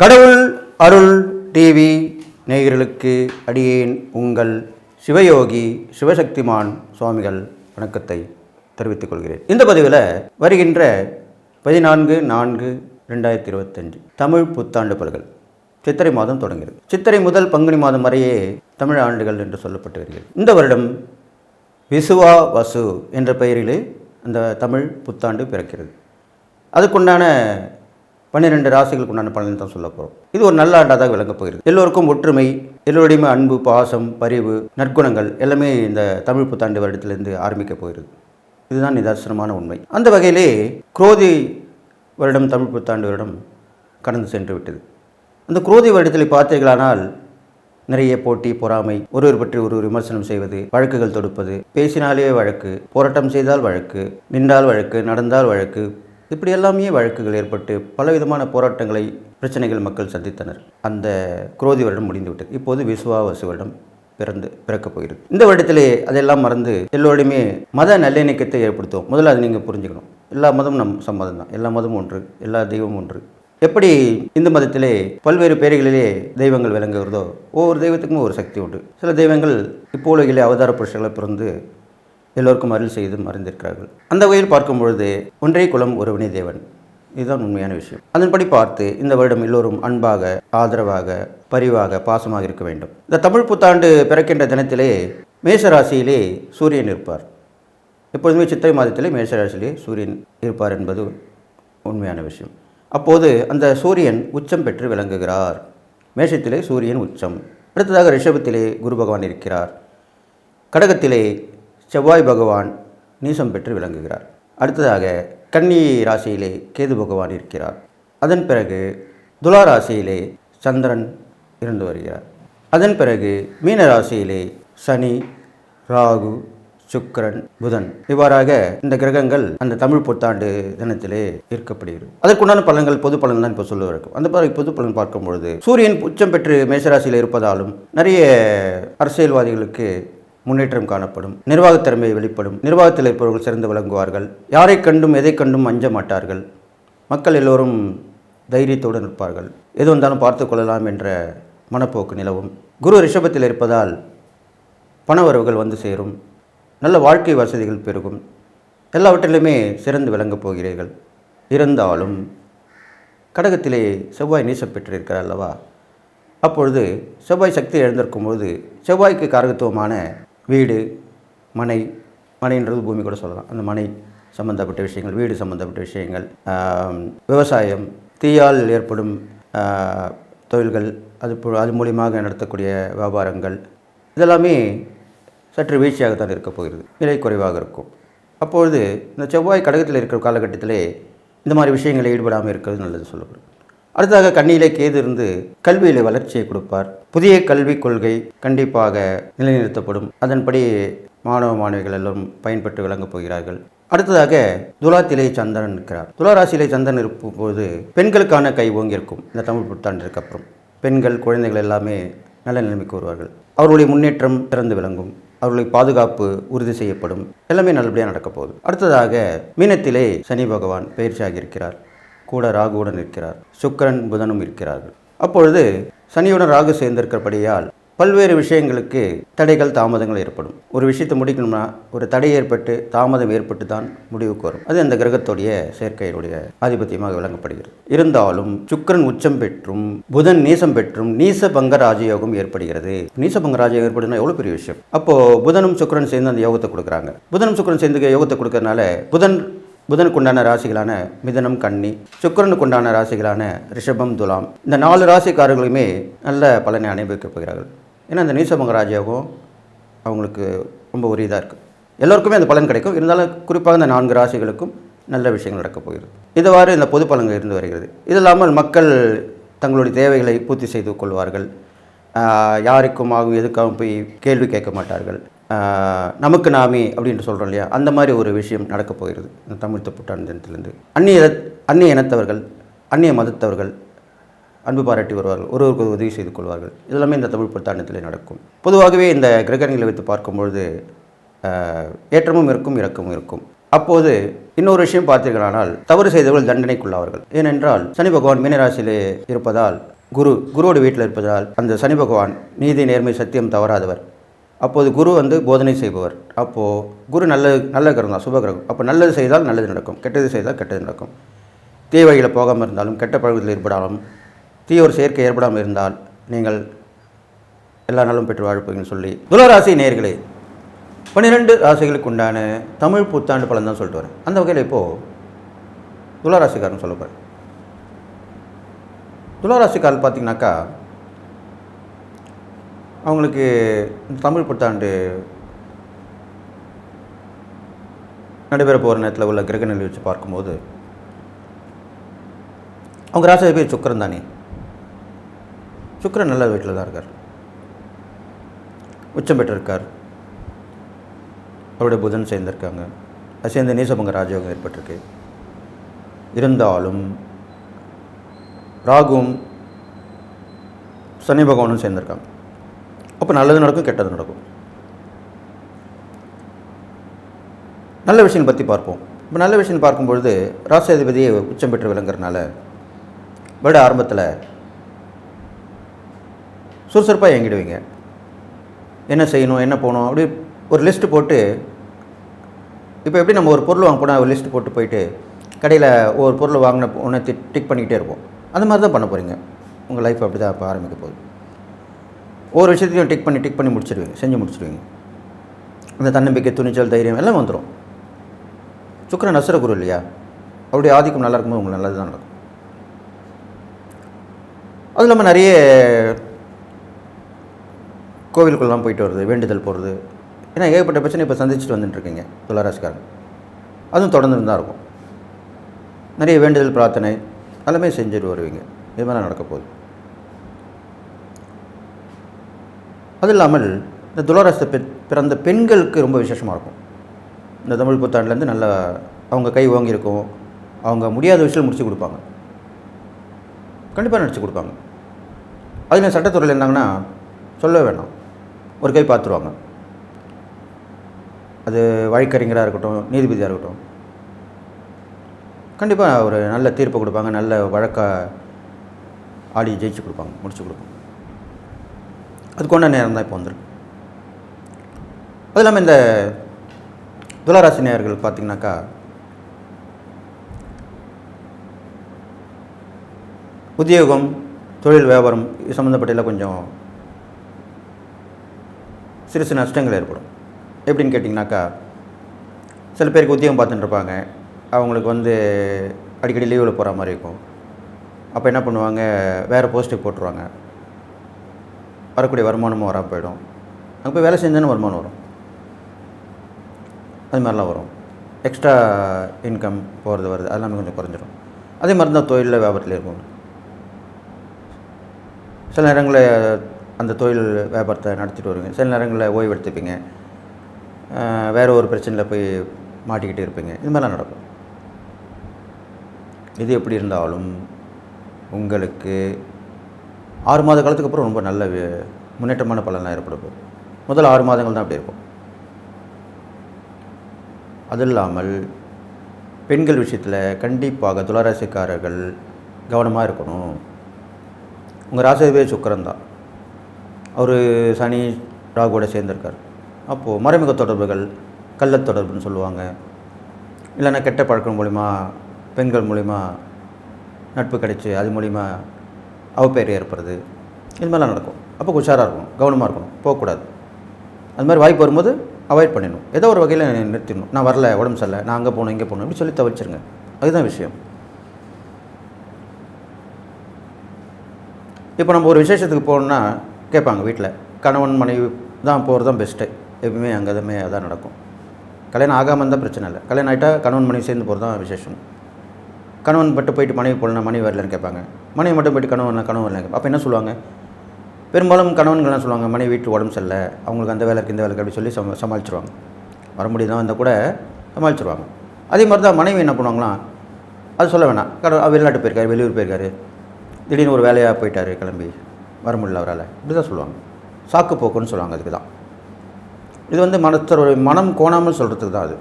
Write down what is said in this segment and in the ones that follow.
கடவுள் அருள் டிவி நேயர்களுக்கு அடியேன் உங்கள் சிவயோகி சிவசக்திமான் சுவாமிகள் வணக்கத்தை தெரிவித்துக் கொள்கிறேன். இந்த பதிவில் வருகின்ற பதினான்கு நான்கு ரெண்டாயிரத்தி இருபத்தஞ்சு தமிழ் புத்தாண்டு பல்கள். சித்திரை மாதம் தொடங்குகிறது. சித்திரை முதல் பங்குனி மாதம் வரையே தமிழ் ஆண்டுகள் என்று சொல்லப்பட்டு வருகிறது. இந்த வருடம் விசுவா வசு என்ற பெயரிலே அந்த தமிழ் புத்தாண்டு பிறக்கிறது. அதுக்குண்டான பன்னிரெண்டு ராசிகளுக்கு உண்டான பலன் தான் சொல்ல போகிறோம் இது ஒரு நல்ல ஆண்டாக தான் விளங்கப் போகிறது. எல்லோருக்கும் ஒற்றுமை எல்லோருடையுமே அன்பு பாசம் பரிவு நற்குணங்கள் எல்லாமே இந்த தமிழ் புத்தாண்டு வருடத்திலிருந்து ஆரம்பிக்க போகிறது. இதுதான் நிதர்சனமான உண்மை. அந்த வகையிலே குரோதி வருடம் தமிழ் புத்தாண்டு வருடம் கடந்து சென்று விட்டது. அந்த குரோதி வருடத்தில் பார்த்தீர்களானால் நிறைய போட்டி பொறாமை ஒருவர் பற்றி ஒரு விமர்சனம் செய்வது வழக்குகள் தொடுப்பது பேசினாலே வழக்கு போராட்டம் செய்தால் வழக்கு நின்றால் வழக்கு நடந்தால் வழக்கு இப்படி எல்லாமே வழக்குகள் ஏற்பட்டு பலவிதமான போராட்டங்களை பிரச்சனைகள் மக்கள் சந்தித்தனர். அந்த குரோதி வருடம் முடிந்துவிட்டது. இப்போது விசுவாவசு வருடம் பிறந்து பிறக்கப் போகிறது. இந்த வருடத்திலே அதெல்லாம் மறந்து எல்லோருடையுமே மத நல்லிணக்கத்தை ஏற்படுத்துவோம். முதல்ல அதை நீங்கள் புரிஞ்சுக்கணும். எல்லா மதமும் நம் சம்மதம் தான். எல்லா மதமும் ஒன்று எல்லா தெய்வமும் ஒன்று. எப்படி இந்து மதத்திலே பல்வேறு பெயர்களிலே தெய்வங்கள் விளங்குகிறதோ ஒவ்வொரு தெய்வத்துக்கும் ஒரு சக்தி உண்டு. சில தெய்வங்கள் இப்போ உலகிலே அவதார புருஷர்களை பிறந்து எல்லோருக்கும் அருள் செய்து மறந்திருக்கிறார்கள் அந்த வகையில் பார்க்கும் பொழுது ஒன்றே குலம் ஒருவனே தேவன். இதுதான் உண்மையான விஷயம். அதன்படி பார்த்து இந்த வருடம் எல்லோரும் அன்பாக ஆதரவாக பரிவாக பாசமாக இருக்க வேண்டும். இந்த தமிழ் புத்தாண்டு பிறக்கின்ற தினத்திலே மேசராசியிலே சூரியன் இருப்பார். எப்பொழுதுமே சித்திரை மாதத்திலே மேசராசியிலே சூரியன் இருப்பார் என்பது உண்மையான விஷயம். அப்போது அந்த சூரியன் உச்சம் பெற்று விளங்குகிறார். மேஷத்திலே சூரியன் உச்சம். அடுத்ததாக ரிஷபத்திலே குரு பகவான் இருக்கிறார். கடகத்திலே செவ்வாய் பகவான் நீசம் பெற்று விளங்குகிறார். அடுத்ததாக கன்னி ராசியிலே கேது பகவான் இருக்கிறார். அதன் பிறகு துலா ராசியிலே சந்திரன் இருந்து வருகிறார். அதன் பிறகு மீன ராசியிலே சனி ராகு சுக்கரன் புதன். இவ்வாறாக இந்த கிரகங்கள் அந்த தமிழ் புத்தாண்டு தினத்திலே ஈர்க்கப்படுகிறது. அதற்குண்டான பலன்கள் பொது பலன் தான் இப்போ சொல்ல இருக்கும் அந்த பிறகு பொது பலன் பார்க்கும் பொழுது சூரியன் உச்சம் பெற்று மேசராசியில் இருப்பதாலும் நிறைய அரசியல்வாதிகளுக்கு முன்னேற்றம் காணப்படும் நிர்வாகத்திறமை வெளிப்படும் நிர்வாகத்தில் இருப்பவர்கள் சிறந்து விளங்குவார்கள். யாரை கண்டும் எதை கண்டும் அஞ்ச மாட்டார்கள். மக்கள் எல்லோரும் தைரியத்தோடு நிற்பார்கள். எது வந்தாலும் பார்த்து கொள்ளலாம் என்ற மனப்போக்கு நிலவும். குரு ரிஷபத்தில் இருப்பதால் பணவரவுகள் வந்து சேரும். நல்ல வாழ்க்கை வசதிகள் பெருகும். எல்லாவற்றிலுமே சிறந்து விளங்கப் போகிறீர்கள். இருந்தாலும் கடகத்திலே செவ்வாய் நீசப்பெற்றிருக்கிறார் அல்லவா? அப்பொழுது செவ்வாய் சக்தி எழுந்திருக்கும் பொழுது செவ்வாய்க்கு காரகத்துவமான வீடு மனை மனைன்றது பூமி கூட சொல்லலாம். அந்த மனை சம்பந்தப்பட்ட விஷயங்கள் வீடு சம்பந்தப்பட்ட விஷயங்கள் விவசாயம் தீயால் ஏற்படும் தொழில்கள் அது அது மூலியமாக நடத்தக்கூடிய வியாபாரங்கள் இதெல்லாமே சற்று வீழ்ச்சியாகத்தான் இருக்கப் போகிறது. விலை குறைவாக இருக்கும். அப்பொழுது இந்த செவ்வாய் கடகத்தில் இருக்கிற காலகட்டத்திலே இந்த மாதிரி விஷயங்களில் ஈடுபடாமல் இருக்கிறது நல்லது சொல்லப்படும். அடுத்ததாக கண்ணியிலே கேது இருந்து கல்வியிலே வளர்ச்சியை கொடுப்பார். புதிய கல்விக் கொள்கை கண்டிப்பாக நிலைநிறுத்தப்படும். அதன்படி மாணவ மாணவிகள் எல்லாம் பயன்பெற்று விளங்கப் போகிறார்கள். அடுத்ததாக துலாத்திலே சந்திரன் இருக்கிறார். துலாராசியிலே சந்திரன் இருக்கும் போது பெண்களுக்கான கை ஓங்கியிருக்கும். இந்த தமிழ் புத்தாண்டிற்கு அப்புறம் பெண்கள் குழந்தைகள் எல்லாமே நல்ல நிலைமைக்கு வருவார்கள் அவர்களுடைய முன்னேற்றம் திறந்து விளங்கும். அவர்களுடைய பாதுகாப்பு உறுதி செய்யப்படும். எல்லாமே நல்லபடியாக நடக்கப்போகுது. அடுத்ததாக மீனத்திலே சனி பகவான் பயிற்சியாகி இருக்கிறார். கூட ராகுவுடன் இருக்கிறார். சுக்கிரன் புதனும் இருக்கிறார்கள். அப்பொழுது சனியுடன் ராகு சேர்ந்திருக்கிறபடியால் பல்வேறு விஷயங்களுக்கு தடைகள் தாமதங்கள் ஏற்படும். ஒரு விஷயத்தை முடிக்கணும்னா ஒரு தடை ஏற்பட்டு தாமதம் ஏற்பட்டு தான் முடிவுக்கு வரும். அது அந்த கிரகத்துடைய சேர்க்கையினுடைய ஆதிபத்தியமாக விளங்கப்படுகிறது. இருந்தாலும் சுக்கிரன் உச்சம் பெற்றும் புதன் நீசம் பெற்றும் நீச பங்க ராஜயோகம் ஏற்படுகிறது. நீச பங்க ராஜயோகம் ஏற்படுதுன்னா எவ்வளோ பெரிய விஷயம்? அப்போ புதனும் சுக்கரன் சேர்ந்து அந்த யோகத்தை கொடுக்குறாங்க. புதனும் சுக்கரன் சேர்ந்து யோகத்தை கொடுக்கறனால புதன் புதனுக்குண்டான ராசிகளான மிதனம் கன்னி சுக்கரனுக்குண்டான ராசிகளான ரிஷபம் துலாம். இந்த நாலு ராசிக்காரர்களுமே நல்ல பலனை அனுபவிக்கப் போகிறார்கள். ஏன்னா இந்த நீசபங்க ராஜயோகம் அவங்களுக்கு ரொம்ப உரியதாக இருக்குது எல்லோருக்குமே அந்த பலன் கிடைக்கும். இருந்தாலும் குறிப்பாக இந்த நான்கு ராசிகளுக்கும் நல்ல விஷயங்கள் நடக்கப் போகிறது. இதுவாறு இந்த பொது பலன்கள் இருந்து வருகிறது. இது இல்லாமல் மக்கள் தங்களுடைய தேவைகளை பூர்த்தி செய்து கொள்வார்கள். யாருக்கும் ஆகும் எதுக்காகவும் போய் கேள்வி கேட்க மாட்டார்கள். நமக்கு நாமே அப்படின்ட்டு சொல்கிறோம் இல்லையா? அந்த மாதிரி ஒரு விஷயம் நடக்கப் போகிறது. இந்த தமிழ் புத்தாண்டு தினத்திலிருந்து. அந்நிய அந்நிய இனத்தவர்கள் அந்நிய மதத்தவர்கள் அன்பு பாராட்டி வருவார்கள். ஒருவருக்கு உதவி செய்து கொள்வார்கள். இதெல்லாமே இந்த தமிழ் புத்தாண்டத்திலே நடக்கும். பொதுவாகவே இந்த கிரகங்களை வைத்து பார்க்கும்பொழுது ஏற்றமும் இருக்கும் இறக்கமும் இருக்கும். அப்போது இன்னொரு விஷயம் பார்த்தீர்களானால் தவறு செய்தவர்கள் தண்டனைக்குள்ளாவார்கள். ஏனென்றால் சனி பகவான் மீனராசியிலே இருப்பதால் குரு குருவோட வீட்டில் இருப்பதால் அந்த சனி பகவான் நீதி நேர்மை சத்தியம் தவறாதவர். அப்போது குரு வந்து போதனை செய்பவர். அப்போது குரு நல்ல நல்ல கிரகம் தான் சுபகிரகம் அப்போ நல்லது செய்தால் நல்லது நடக்கும். கெட்டது செய்தால் கெட்டது நடக்கும். தீ வழியில் போகாமல் இருந்தாலும் கெட்ட பழக்கத்தில் ஏற்படாலும் தீய ஒரு செயற்கை ஏற்படாமல் இருந்தால் நீங்கள் எல்லா நாளும் பெற்று வாழ்ப்பீங்கன்னு சொல்லி. துளராசி நேர்களே பன்னிரெண்டு ராசிகளுக்கு உண்டான தமிழ் புத்தாண்டு பலன் தான் சொல்லிட்டு வரேன். அந்த வகையில் இப்போது துளராசிக்காரன் சொல்ல போகிறேன் பார்த்தீங்கன்னாக்கா அவங்களுக்கு தமிழ் புத்தாண்டு நடைபெற போகிற நேரத்தில் உள்ள கிரக நிலை வச்சு பார்க்கும்போது அவங்க ராசி பேர் சுக்கரன் தானே? சுக்கரன் நல்ல வீட்டில் தான் இருக்கார். உச்சம் பெற்றிருக்கார். அவருடைய புதன் சேர்ந்திருக்காங்க. அது சேர்ந்து நீசபங்க ராஜயோகம் ஏற்பட்டிருக்கு. இருந்தாலும் ராகுவும் சனி பகவானும் சேர்ந்திருக்காங்க. அப்போ நல்லது நடக்கும் கெட்டது நடக்கும். நல்ல விஷயம் பற்றி பார்ப்போம். இப்போ நல்ல விஷயம் பார்க்கும்பொழுது ராசாதிபதியை உச்சம் பெற்று விளங்குறதுனால வருட ஆரம்பத்தில் சுறுசுறுப்பாக இயங்கிடுவீங்க. என்ன செய்யணும் என்ன போகணும் அப்படி ஒரு லிஸ்ட்டு போட்டு இப்போ எப்படி நம்ம ஒரு பொருள் வாங்க போனால் ஒரு லிஸ்ட்டு போட்டு போயிட்டு கடையில் ஒரு பொருள் வாங்கின ஒன்று டிக் பண்ணிக்கிட்டே இருப்போம். அந்த மாதிரி தான் பண்ண போகிறீங்க உங்கள் லைஃப் அப்படி தான் இப்போ ஆரம்பிக்க போகுது. ஒவ்வொரு விஷயத்தையும் டிக் பண்ணி டிக் பண்ணி முடிச்சிடுவீங்க செஞ்சு முடிச்சிடுவீங்க அந்த தன்னம்பிக்கை துணிச்சல் தைரியம் எல்லாம் வந்துடும் சுக்கரன் நசுர குரு இல்லையா? அவருடைய ஆதிக்கம் நல்லா இருக்கும்போது உங்களுக்கு நல்லது தான் நடக்கும். அது இல்லாமல் நிறைய கோவிலுக்குள்ளெலாம் போயிட்டு வருது வேண்டுதல் போகிறது ஏன்னா ஏகப்பட்ட பிரச்சனை இப்போ சந்திச்சுட்டு வந்துட்டுருக்கீங்க துளாராசிக்காரங்க. அதுவும் தொடர்ந்து தான் இருக்கும். நிறைய வேண்டுதல் பிரார்த்தனை எல்லாமே செஞ்சுட்டு வருவீங்க. இது மாதிரி நடக்க போகுது. அது இல்லாமல் இந்த துளாராசி பெ பிறந்த பெண்களுக்கு ரொம்ப விசேஷமாக இருக்கும். இந்த தமிழ் புத்தாண்டுலேருந்து நல்லா அவங்க கை ஓங்கியிருக்கும். அவங்க முடியாத விஷயம் முடிச்சு கொடுப்பாங்க. கண்டிப்பாக நடிச்சு கொடுப்பாங்க. அதில் சட்டத்துறையில் இருந்தாங்கன்னா சொல்லவே வேணாம். ஒரு கை பார்த்துருவாங்க. அது வழக்கறிஞராக இருக்கட்டும் நீதிபதியாக இருக்கட்டும். கண்டிப்பாக ஒரு நல்ல தீர்ப்பு கொடுப்பாங்க நல்ல வழக்க ஆடி ஜெயிச்சு கொடுப்பாங்க முடிச்சு கொடுப்பாங்க. அது கொண்ட நேரம் தான் இப்போ வந்திருக்கு. அது இல்லாமல் இந்த துளராசி நேயர்கள் பார்த்தீங்கன்னாக்கா உத்தியோகம் தொழில் வியாபாரம் இது சம்மந்தப்பட்டெல்லாம் கொஞ்சம் சிறு சிறு நஷ்டங்கள் ஏற்படும். எப்படின்னு கேட்டிங்கனாக்கா சில பேருக்கு உத்தியோகம் பார்த்துட்டு இருப்பாங்க. அவங்களுக்கு வந்து அடிக்கடி லீவில் போகிற மாதிரி இருக்கும். அப்போ என்ன பண்ணுவாங்க? வேறு போஸ்ட்டுக்கு போட்டுருவாங்க. வரக்கூடிய வருமானமும் வரா போயிடும். அங்கே போய் வேலை செஞ்சாலும் வருமானம் வரும். அது மாதிரிலாம் வரும். எக்ஸ்ட்ரா இன்கம் போகிறது வருது. அதெல்லாமே கொஞ்சம் குறைஞ்சிரும். அதே மாதிரி தான் தொழிலில் வியாபாரத்தில் இருக்கும். சில நேரங்களில் அந்த தொழில் வியாபாரத்தை நடத்திட்டு வருவீங்க. சில நேரங்களில் ஓய்வு எடுத்துப்பீங்க. ஒரு பிரச்சனையில் போய் மாட்டிக்கிட்டு இருப்பீங்க. இது மாதிரிலாம் நடக்கும். இது எப்படி இருந்தாலும் உங்களுக்கு ஆறு மாத காலத்துக்கு அப்புறம் ரொம்ப நல்ல முன்னேற்றமான பலனாக ஏற்படும் முதல் ஆறு மாதங்கள் தான் அப்படி இருக்கும். அது இல்லாமல் பெண்கள் விஷயத்தில் கண்டிப்பாக துளராசிக்காரர்கள் கவனமாக இருக்கணும். உங்கள் ராசிவே சுக்கரன் தான். அவர் சனி ராகுவோட சேர்ந்திருக்கார். அப்போது மறைமுக தொடர்புகள் கள்ள தொடர்புன்னு சொல்லுவாங்க. இல்லைன்னா கெட்ட பழக்கம் மூலிமா பெண்கள் மூலிமா நட்பு கிடைச்சி அது மூலிமா அவப்பெயர் ஏற்படுறது இது மாதிரிலாம் நடக்கும். அப்போ உஷாராக இருக்கணும். கவனமாக இருக்கணும். போகக்கூடாது. அது மாதிரி வாய்ப்பு வரும்போது அவாய்ட் பண்ணிடணும். ஏதோ ஒரு வகையில் நிறுத்திடணும். நான் வரல உடம்பு சரியில்லை நான் அங்கே போகணும் இங்கே போகணும் இப்படி சொல்லி தவிர்ச்சிருங்க அதுதான் விஷயம். இப்போ நம்ம ஒரு விசேஷத்துக்கு போகணுன்னா கேட்பாங்க வீட்டில் கணவன் மனைவி தான் போகிறது தான் பெஸ்ட்டு எப்பவுமே அங்கே எதுவுமே அதான் நடக்கும். கல்யாணம் ஆகாமல் இருந்தால் பிரச்சனை இல்லை. கல்யாணம் ஆகிட்டா கணவன் மனைவி சேர்ந்து போகிறது தான் விசேஷம். கணவன் பட்டு போயிட்டு மனைவி போகலன்னா மனைவி வரலன்னு கேட்பாங்க. மனைவி மட்டும் போயிட்டு கணவன் கணவன் இல்லை அப்போ என்ன சொல்லுவாங்க? பெரும்பாலும் கணவன்கள்லாம் சொல்லுவாங்க மனைவி வீட்டு உடம்பு சரியில்லை. அவங்களுக்கு அந்த வேலைக்கு இந்த வேலைக்கு அப்படி சொல்லி சம சமாளிச்சிருவாங்க. வர முடியுதான் வந்தால் கூட சமாளிச்சிருவாங்க. அதே மாதிரி தான் மனைவி என்ன பண்ணுவாங்களாம் அது சொல்ல வேணாம். கடவுள் வெளிநாட்டு போயிருக்காரு வெளியூர் போயிருக்காரு. திடீர்னு ஒரு வேலையாக போயிட்டார் கிளம்பி வர முடியல அவரால். இப்படி தான் சொல்லுவாங்க. சாக்கு போக்குன்னு சொல்லுவாங்க அதுக்கு தான். இது வந்து மனத்தோட மனம் கோணாமல் சொல்கிறதுக்கு தான் அது.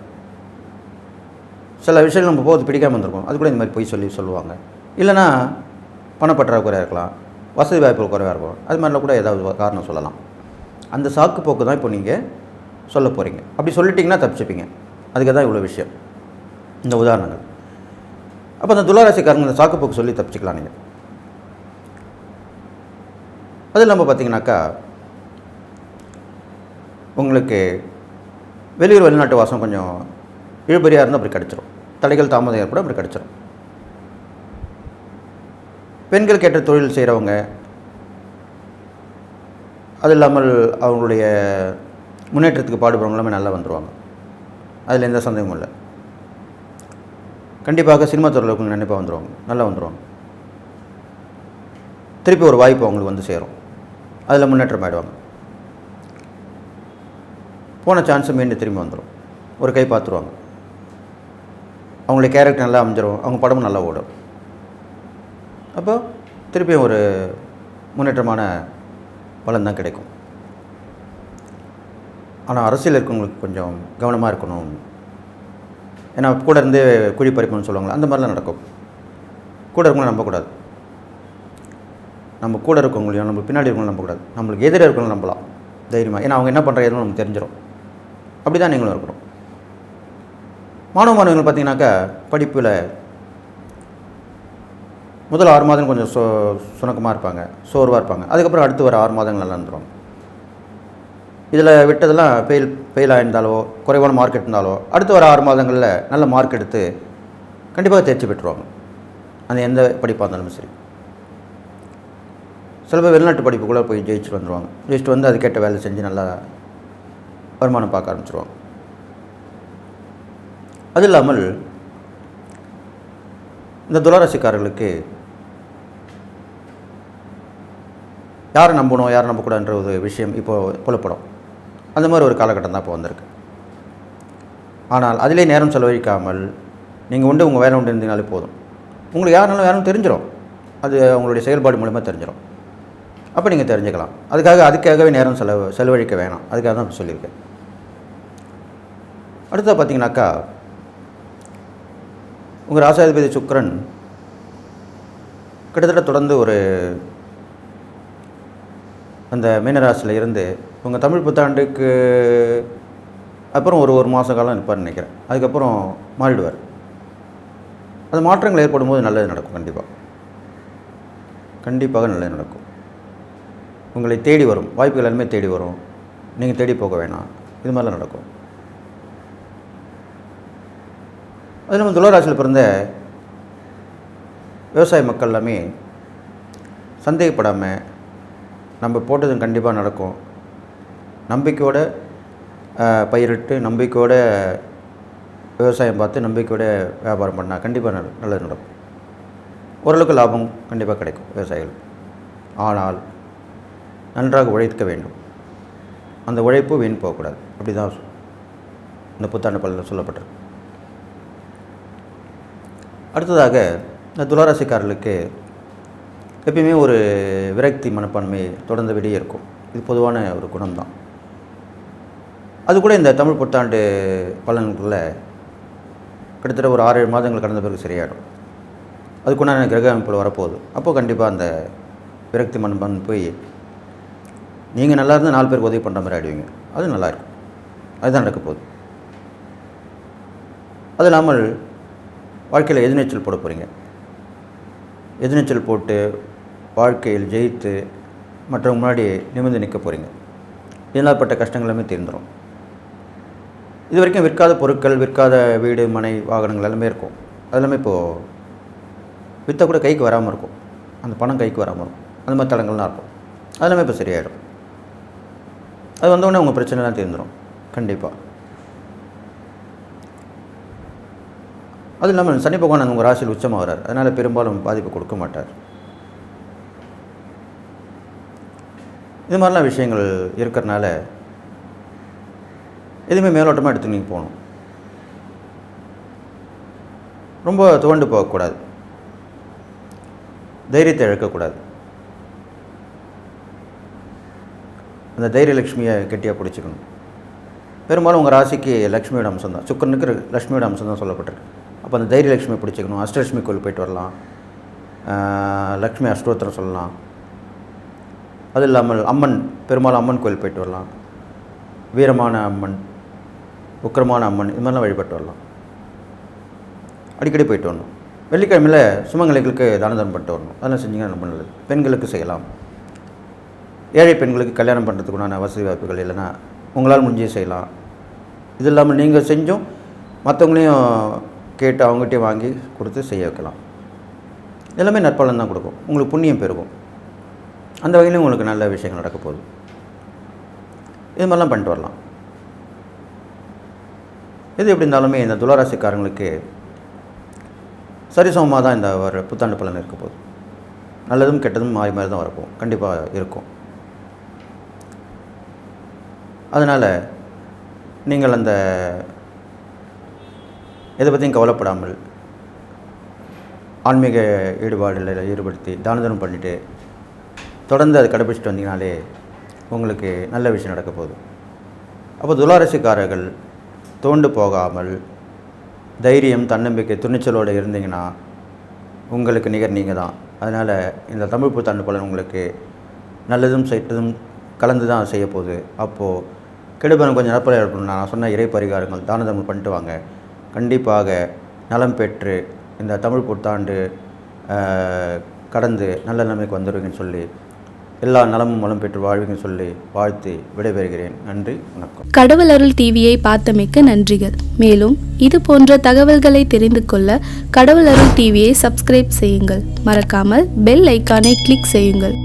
சில விஷயங்கள் நம்ம போது பிடிக்காமல் வந்திருக்கோம் அது கூட இந்த மாதிரி போய் சொல்லி சொல்லுவாங்க. இல்லைன்னா பணப்பற்றாக்குறையாக இருக்கலாம் வசதி வாய்ப்புகள் குறைவாக இருக்கும் அது மாதிரிலாம் கூட ஏதாவது காரணம் சொல்லலாம். அந்த சாக்கு போக்கு தான் இப்போ நீங்கள் சொல்ல போகிறீங்க அப்படி சொல்லிட்டிங்கன்னா தப்பிச்சுப்பீங்க. அதுக்கு தான் இவ்வளோ விஷயம். இந்த உதாரணங்கள். அப்போ அந்த துளாராசிக்காரங்க இந்த சாக்கு போக்கு சொல்லி தப்பிச்சுக்கலாம் நீங்கள் அது இல்லாமல் பார்த்தீங்கன்னாக்கா உங்களுக்கு வெளியூர் வெளிநாட்டு வாசம் கொஞ்சம் இழுபறியாக இருந்தால் அப்படி கிடச்சிரும். தடைகள் தாமதம் ஏற்பட அப்படி கிடச்சிரும். பெண்கள் கேட்ட தொழில் செய்கிறவங்க அது இல்லாமல் அவங்களுடைய முன்னேற்றத்துக்கு பாடுபடுறவங்களுமே எல்லாமே நல்லா வந்துடுவாங்க அதில் எந்த சந்தேகமும் இல்லை. கண்டிப்பாக சினிமா துறையில் கொஞ்சம் கண்டிப்பாக வந்துடுவாங்க நல்லா வந்துடுவாங்க திருப்பி ஒரு வாய்ப்பு அவங்களுக்கு வந்து சேரும். அதில் முன்னேற்றம் ஆகிடுவாங்க போன சான்ஸு மீண்டும் திரும்பி வந்துடும் ஒரு கை பார்த்துருவாங்க. அவங்களுடைய கேரக்டர் நல்லா அமைஞ்சிரும். அவங்க படமும் நல்லா ஓடும். அப்போ திருப்பியும் ஒரு முன்னேற்றமான பலன் தான் கிடைக்கும். ஆனால் அரசியல் இருக்கவங்களுக்கு கொஞ்சம் கவனமாக இருக்கணும். ஏன்னா கூட இருந்து குழி பறிக்கணும்னு சொல்லுவாங்களே அந்த மாதிரிலாம் நடக்கும். கூட இருக்கவங்கள நம்பக்கூடாது. நம்ம கூட இருக்கவங்களையும் நம்ம பின்னாடி இருக்கவங்களும் நம்பக்கூடாது. நம்மளுக்கு எதிராக இருக்கவங்களும் நம்பலாம் தைரியமாக ஏன்னா அவங்க என்ன பண்ணுறாங்க நமக்கு தெரிஞ்சிடும் அப்படி தான் நீங்களும் இருக்கிறோம் மாணவ மாணவிகள் பார்த்தீங்கன்னாக்கா படிப்பில் முதல் ஆறு மாதம் கொஞ்சம் சோ சுணக்கமாக இருப்பாங்க சோர்வாக இருப்பாங்க. அதுக்கப்புறம் அடுத்து வர ஆறு மாதங்கள் நல்லா இருந்துடும் இதில் விட்டதெல்லாம் ஃபெயில் ஃபெயிலாக இருந்தாலோ குறைவான மார்க் இருந்தாலோ அடுத்து வர ஆறு மாதங்களில் நல்ல மார்க் எடுத்து கண்டிப்பாக தேர்ச்சி பெற்றுருவாங்க. அந்த எந்த படிப்பாக இருந்தாலும் சரி. சில பேர் வெளிநாட்டு படிப்புக்குள்ளே போய் ஜெயிச்சுட்டு வந்துடுவாங்க ஜெயிச்சுட்டு வந்து அதுக்கேற்ற வேலை செஞ்சு நல்லா வருமானம் பார்க்க ஆரம்பிச்சிருவாங்க. அது இல்லாமல் இந்த துளராசிக்காரர்களுக்கு யாரை நம்பணும் யாரை நம்பக்கூடாதுன்ற ஒரு விஷயம் இப்போது புலப்படும். அந்த மாதிரி ஒரு காலகட்டம் தான் இப்போ வந்திருக்கு. ஆனால் அதிலே நேரம் செலவழிக்காமல் நீங்கள் உண்டு உங்கள் வேலை உண்டு இருந்தீங்கனாலே போதும். உங்களுக்கு யாருனாலும் யாரும் தெரிஞ்சிடும் அது அவங்களுடைய செயல்பாடு மூலமாக தெரிஞ்சிடும் அப்போ நீங்கள் தெரிஞ்சுக்கலாம். அதுக்காக அதுக்காகவே நேரம் செலவு செலவழிக்க வேணாம். அதுக்காக தான் சொல்லியிருக்கேன். அடுத்தது பார்த்தீங்கன்னாக்கா உங்கள் ராசாதிபதி சுக்கரன் கிட்டத்தட்ட தொடர்ந்து ஒரு அந்த மீனராசியில் இருந்து உங்கள் தமிழ் புத்தாண்டுக்கு அப்புறம் ஒரு ஒரு மாத காலம் இருப்பார்னு நினைக்கிறேன். அதுக்கப்புறம் மாறிடுவார். அந்த மாற்றங்கள் ஏற்படும் போது நல்லது நடக்கும் கண்டிப்பாக கண்டிப்பாக நல்லது நடக்கும். உங்களை தேடி வரும். வாய்ப்புகள் எல்லாமே தேடி வரும். நீங்கள் தேடி போக வேணாம். இது மாதிரிலாம் நடக்கும். அது நம்ம துளராசியில் பிறந்த விவசாய மக்கள் எல்லாமே சந்தேகப்படாமல் நம்ம போட்டதும் கண்டிப்பாக நடக்கும். நம்பிக்கையோட பயிரிட்டு நம்பிக்கையோட விவசாயம் பார்த்து நம்பிக்கையோட வியாபாரம் பண்ணால் கண்டிப்பாக நட நல்லது நடக்கும். ஓரளவுக்கு லாபம் கண்டிப்பாக கிடைக்கும் விவசாயிகளுக்கு. ஆனால் நன்றாக உழைக்க வேண்டும். அந்த உழைப்பு வீண் போகக்கூடாது. அப்படி தான் இந்த புத்தாண்டு பலனில் சொல்லப்பட்டிருக்கு. அடுத்ததாக இந்த துளாராசிக்காரர்களுக்கு எப்பயுமே ஒரு விரக்தி மனப்பான்மை தொடர்ந்து இருக்கும். இது பொதுவான ஒரு குணம்தான். அது கூட இந்த தமிழ் புத்தாண்டு பலன்களில் கிட்டத்தட்ட ஒரு ஆறு ஏழு மாதங்கள் கடந்த பிறகு சரியாயிடும். அதுக்குண்டான கிரக அமைப்பில் வரப்போகுது. அப்போது கண்டிப்பாக அந்த விரக்தி மனப்பான்மை போய் நீங்கள் நல்லா இருந்தால் நாலு பேருக்கு உதவி பண்ணுற மாதிரி ஆயிடுவீங்க. அது நல்லா இருக்கும். அதுதான் நடக்க போகுது. அது இல்லாமல் வாழ்க்கையில் எதிர்நீச்சல் போட போகிறீங்க எதிர்நீச்சல் போட்டு வாழ்க்கையில் ஜெயித்து மற்றவங்க முன்னாடி நிமிர்ந்து நிற்க போகிறீங்க இதனால்பட்ட கஷ்டங்கள் எல்லாமே தீர்ந்துடும் இது வரைக்கும் விற்காத பொருட்கள் விற்காத வீடு மனை வாகனங்கள் எல்லாமே இருக்கும். அதெல்லாமே இப்போது விற்ற கூட கைக்கு வராமல் இருக்கும். அந்த பணம் கைக்கு வராமல் இருக்கும். அந்த மாதிரி தடங்கள்லாம் இருக்கும். அதெல்லாமே இப்போ சரியாயிடும். அது வந்தோடனே உங்கள் பிரச்சனைலாம் தீர்ந்துடும் கண்டிப்பாக அது இல்லாமல் சனி பகவான் உங்கள் ராசியில் உச்சமாக வரார் அதனால் பெரும்பாலும் பாதிப்பு கொடுக்க மாட்டார். இது மாதிரிலாம் விஷயங்கள் இருக்கிறனால எதுவுமே மேலோட்டமாக எடுத்து நீங்கள் போகணும். ரொம்ப துவண்டு போகக்கூடாது. தைரியத்தை இழக்கக்கூடாது. அந்த தைரியலட்சுமியை கெட்டியாக பிடிச்சிக்கணும். பெரும்பாலும் உங்கள் ராசிக்கு லக்ஷ்மியோட அம்சம் தான் சுக்கரனுக்கு லக்ஷ்மியோட அம்சம் தான் சொல்லப்பட்டிருக்கு. அப்போ அந்த தைரியலட்சுமி பிடிச்சிக்கணும். அஷ்டலட்சுமி கோயில் போயிட்டு வரலாம். லக்ஷ்மி அஷ்டோத்திரம் சொல்லலாம். அது இல்லாமல் அம்மன் பெருமாள் அம்மன் கோயில் போயிட்டு வரலாம். வீரமான அம்மன் உக்கிரமான அம்மன் இது மாதிரிலாம் வழிபட்டு வரலாம். அடிக்கடி போயிட்டு வரணும். வெள்ளிக்கிழமையில் சுமங்கலைகளுக்கு தானதம் பண்ணிட்டு வரணும். அதெல்லாம் செஞ்சிங்கன்னா ரொம்ப நல்லது. பெண்களுக்கு செய்யலாம். ஏழை பெண்களுக்கு கல்யாணம் பண்ணுறதுக்குண்டான வசதி வாய்ப்புகள் இல்லைன்னா உங்களால் முடிஞ்சே செய்யலாம். இது இல்லாமல் நீங்கள் செஞ்சும் மற்றவங்களையும் கேட்டு அவங்ககிட்டே வாங்கி கொடுத்து செய்ய வைக்கலாம். எல்லாமே நற்பலன் தான் கொடுக்கும். உங்களுக்கு புண்ணியம் பெருகும். அந்த வகையிலும் உங்களுக்கு நல்ல விஷயங்கள் நடக்க போகுது. இது மாதிரிலாம் பண்ணிட்டு வரலாம். எது எப்படி இருந்தாலுமே இந்த துளாராசிக்காரங்களுக்கு சரிசமமாக தான் இந்த ஒரு புத்தாண்டு பலன் இருக்க போகுது. நல்லதும் கெட்டதும் மாறி மாறி தான் வரப்போம். கண்டிப்பாக இருக்கும். அதனால் நீங்கள் அந்த எதை பற்றியும் கவலைப்படாமல் ஆன்மீக ஈடுபாடில் ஈடுபடுத்தி தான தர்மம் பண்ணிவிட்டு தொடர்ந்து அதை கடைபிடிச்சிட்டு வந்தீங்கனாலே உங்களுக்கு நல்ல விஷயம் நடக்க போகுது. அப்போ துளாரசிக்காரர்கள் தோண்டு போகாமல் தைரியம் தன்னம்பிக்கை துணிச்சலோடு இருந்தீங்கன்னா உங்களுக்கு நிகர் நீங்கள் தான் அதனால் இந்த தமிழ் புத்தாண்டு பலன் உங்களுக்கு நல்லதும் செய்ததும் கலந்து தான் செய்ய போகுது அப்போது கெடுபலம் கொஞ்சம் நற்பலையாக இருக்கணும் நான் சொன்ன இறை பரிகாரங்கள் தான தர்மம் பண்ணிட்டு வாங்க. கண்டிப்பாக நலம் பெற்று இந்த தமிழ் புத்தாண்டு கடந்து நல்ல நிலைமைக்கு வந்துடுவீங்கன்னு சொல்லி எல்லா நலமும் வளம் பெற்று வாழ்வீங்கன்னு சொல்லி வாழ்த்து விடைபெறுகிறேன். நன்றி வணக்கம். கடவுள் அருள் டிவியை பார்த்தமைக்க நன்றிகள். மேலும் இது போன்ற தகவல்களை தெரிந்து கொள்ள கடவுள் அருள் டிவியை சப்ஸ்கிரைப் செய்யுங்கள். மறக்காமல் பெல் ஐக்கானை கிளிக் செய்யுங்கள்.